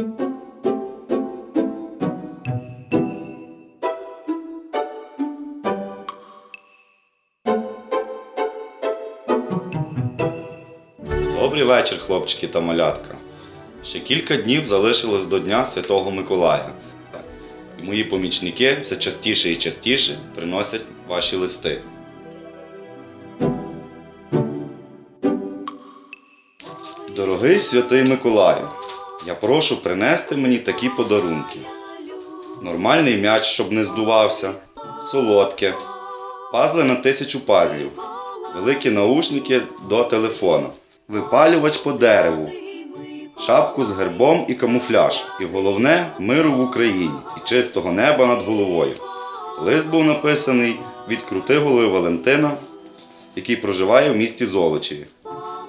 Добрий вечір, хлопчики та малятка. Ще кілька днів залишилось до Дня Святого Миколая. І мої помічники все частіше і частіше приносять ваші листи. Дорогий святий Миколаю, я прошу принести мені такі подарунки. Нормальний м'яч, щоб не здувався, солодке, пазли на тисячу пазлів, великі наушники до телефона, випалювач по дереву, шапку з гербом і камуфляж. І головне миру в Україні і чистого неба над головою. Лист був написаний від крутиголи Валентина, який проживає в місті Золочеві.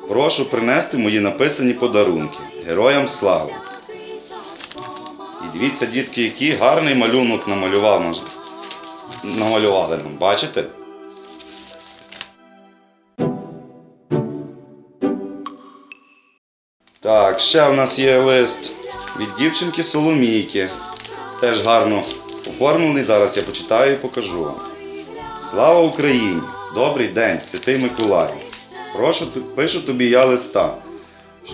Прошу принести мої написані подарунки. Героям слави! І дивіться, дітки, який гарний малюнок намалював наш. Намалювали нам, бачите? Так, ще в нас є лист від дівчинки Соломійки. Теж гарно оформлений. Зараз я почитаю і покажу вам. Слава Україні! Добрий день, святий Миколай! Прошу, пишу тобі я листа,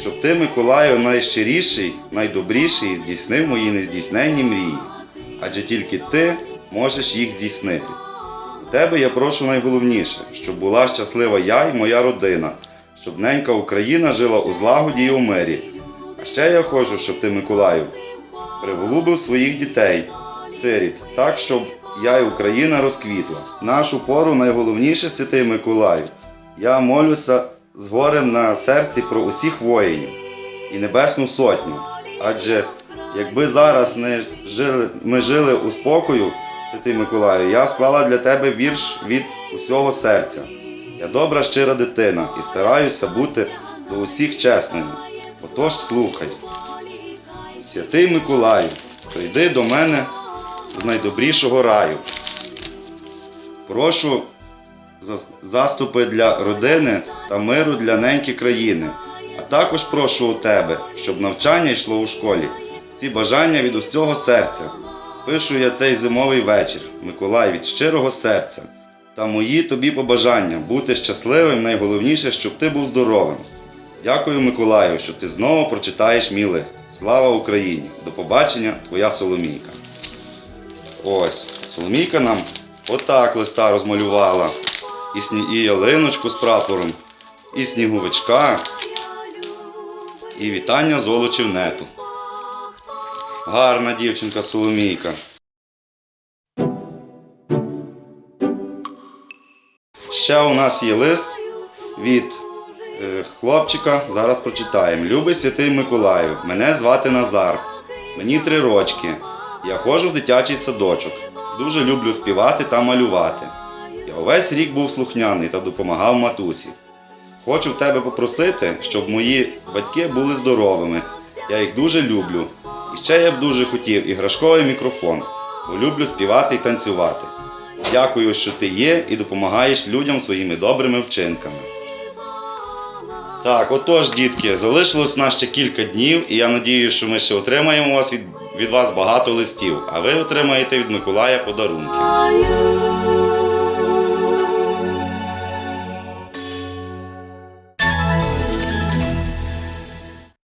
щоб ти, Миколаю, найщиріший, найдобріший здійснив мої нездійсненні мрії. Адже тільки ти можеш їх здійснити. У тебе я прошу найголовніше, щоб була щаслива я і моя родина, щоб ненька Україна жила у злагоді і у мирі. А ще я хочу, щоб ти, Миколаю, приголубив своїх дітей, сиріт, так, щоб я і Україна розквітла. Нашу пору найголовніше, святий Миколаю. Я молюся з горем на серці про усіх воїнів і Небесну Сотню. Адже якби зараз не жили, ми жили у спокою, Святий Миколаю, я склала для тебе вірш від усього серця. Я добра щира дитина і стараюся бути до усіх чесною. Отож слухай. Святий Миколаю, прийди до мене з найдобрішого раю. Прошу заступи для родини та миру для неньки країни. А також прошу у тебе, щоб навчання йшло у школі. Ці бажання від усього серця. Пишу я цей зимовий вечір, Миколай, від щирого серця. Та мої тобі побажання бути щасливим, найголовніше, щоб ти був здоровим. Дякую, Миколаю, що ти знову прочитаєш мій лист. Слава Україні! До побачення, твоя Соломійка. Ось, Соломійка нам отак листа розмалювала. І, сні... і ялиночку з прапором, і сніговичка, і вітання золочів нету. Гарна дівчинка Соломійка. Ще у нас є лист від е, хлопчика. Зараз прочитаємо. Любий святий Миколаю, мене звати Назар. Мені три рочки. Я ходжу в дитячий садочок. Дуже люблю співати та малювати. Я увесь рік був слухняний та допомагав матусі. Хочу в тебе попросити, щоб мої батьки були здоровими. Я їх дуже люблю. І ще я б дуже хотів іграшковий мікрофон, бо люблю співати і танцювати. Дякую, що ти є і допомагаєш людям своїми добрими вчинками. Так, отож, дітки, залишилось нас ще кілька днів, і я надію, що ми ще отримаємо вас від, від вас багато листів, а ви отримаєте від Миколая подарунки.